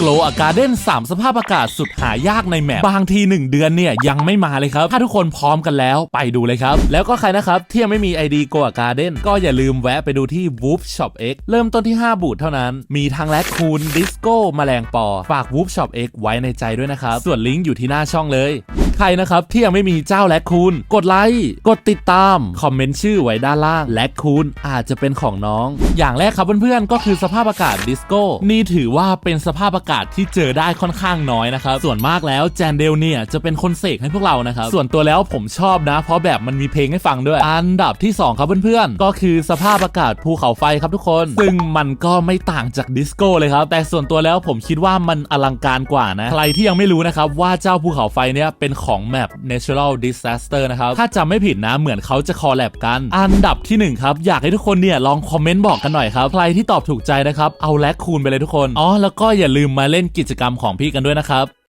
Glow a Garden 3สภาพอากาศสุดหายากในแมปบางที 1 เดือนเนี่ยยังไม่มาเลยครับ ถ้าทุกคนพร้อมกันแล้วไปดูเลยครับ แล้วก็ใครนะครับที่ยังไม่มี ID Glow a Garden ก็อย่าลืมแวะไปดูที่ Whoop Shop X เริ่มต้นที่ 5 บูทเท่านั้น มีทั้งแลกคูนดิสโก้แมลงปอ ฝาก Whoop Shop X ไว้ในใจด้วยนะครับ ส่วนลิงก์อยู่ที่หน้าช่องเลย ใครนะครับที่ยังไม่มีเจ้าแลคคูนกดไลค์กดติดตาม คอมเมนต์ชื่อไว้ด้านล่าง แลคคูนอาจจะเป็นของน้อง อย่างแรกครับเพื่อนๆก็คือสภาพอากาศดิสโก้ นี่ถือว่าเป็นสภาพอากาศที่เจอได้ค่อนข้างน้อยนะครับ ส่วนมากแล้วแจนเดลเนี่ยจะเป็นคนเสกให้พวกเรานะครับ ส่วนตัวแล้วผมชอบนะ เพราะแบบมันมีเพลงให้ฟังด้วย อันดับที่ 2 ครับเพื่อนๆ ก็คือสภาพอากาศภูเขาไฟครับทุกคน ซึ่งมันก็ไม่ต่างจากดิสโก้เลยครับ แต่ส่วนตัวแล้วผมคิดว่ามันอลังการกว่านะ ใครที่ยังไม่รู้นะครับว่าเจ้าภูเขาไฟเนี่ยเป็นของของแมป Natural Disaster นะครับ ถ้าจำไม่ผิดนะเหมือนเขาจะคอลแลบกัน อันดับที่หนึ่งครับ อยากให้ทุกคนเนี่ยลองคอมเมนต์บอกกันหน่อยครับ ใครที่ตอบถูกใจนะครับ เอาแลกคูณไปเลยทุกคน อ๋อ แล้วก็อย่าลืมมาเล่นกิจกรรมของพี่กันด้วยนะครับ